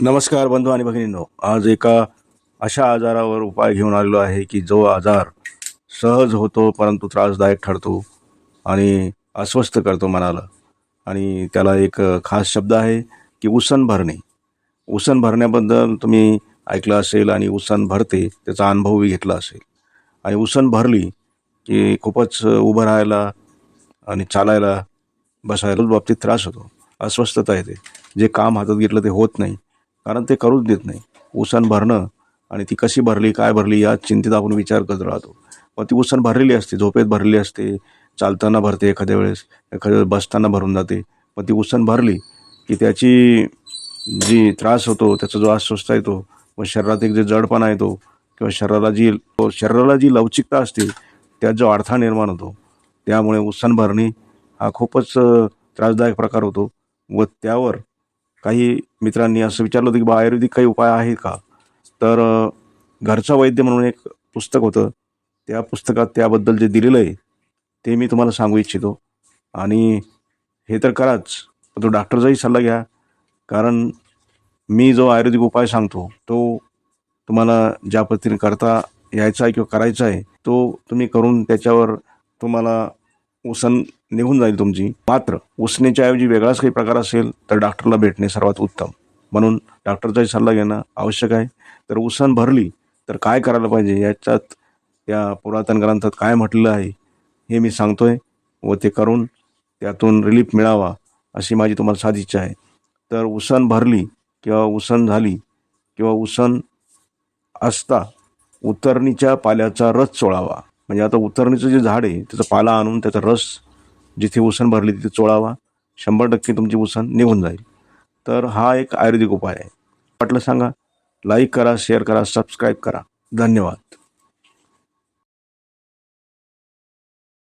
नमस्कार बंधू आणि भगिनींनो. आज एका अशा आजारावर उपाय घेऊन आलेलो आहे की जो आजार सहज होतो परंतु त्रासदायक ठरतो आणि अस्वस्थ करतो मनाला. आणि त्याला एक खास शब्द आहे की उसन भरणे. उसन भरण्याबद्दल तुम्ही ऐकलं असेल आणि उसन भरते त्याचा अनुभवही घेतला असेल. आणि उसन भरली की खूपच उभं राहायला आणि चालायला बसायला बाबतीत त्रास होतो. अस्वस्थता येते. जे काम हातात घेतलं ते होत नाही. कारण ते करूच देत नाही. उसण भरणं आणि ती कशी भरली काय भरली या चिंतेत आपण विचार करत राहतो. मग ती उसण भरलेली असते झोपेत भरलेली असते चालताना भरते एखाद्या वेळेस एखाद्या वेळेस बसताना भरून जाते. मग ती उसण भरली की त्याची जी त्रास होतो त्याचा जो अस्वस्थ येतो व शरीरात एक जे जडपणा येतो किंवा शरीराला जी शरीराला जी लवचिकता असते त्यात जो अडथळा निर्माण होतो त्यामुळे उसण भरणी हा खूपच त्रासदायक प्रकार होतो. व त्यावर काही मित्रांनी असं विचारलं होतं की बा आयुर्वेदिक काही उपाय आहे का? तर घरचा वैद्य म्हणून एक पुस्तक होतं. त्या पुस्तकात त्याबद्दल जे दिलेलं आहे ते मी तुम्हाला सांगू इच्छितो. आणि हे तर कराच पण तो डॉक्टरचाही सल्ला घ्या. कारण मी जो आयुर्वेदिक उपाय सांगतो तो तुम्हाला ज्या पद्धतीने करता यायचा आहे किंवा करायचा आहे तो तुम्ही करून त्याच्यावर तुम्हाला उसण निघून जाईल तुमची. मात्र उसणीच्या ऐवजी वेगळाच काही प्रकार असेल तर डॉक्टरला भेटणे सर्वात उत्तम. म्हणून डॉक्टरचाही सल्ला घेणं आवश्यक आहे. तर उसण भरली तर काय करायला पाहिजे? याच्यात त्या पुरातन ग्रंथात काय म्हटलेलं आहे हे मी सांगतोय व ते करून त्यातून रिलीफ मिळावा अशी माझी तुम्हाला साधी इच्छा आहे. तर उसण भरली किंवा उसण झाली किंवा उसण असता उतरणीच्या पाल्याचा रस चोळावा म्हणजे आता उतरणीचं जे झाड आहे त्याचा पाला आणून त्याचा रस जिथे उसण भरली तिथे चोळावा. शंभर टक्के तुमची उसण निघून जाईल. तर हा एक आयुर्वेदिक उपाय आहे. वाटलं सांगा. लाईक करा शेअर करा सबस्क्राईब करा. धन्यवाद.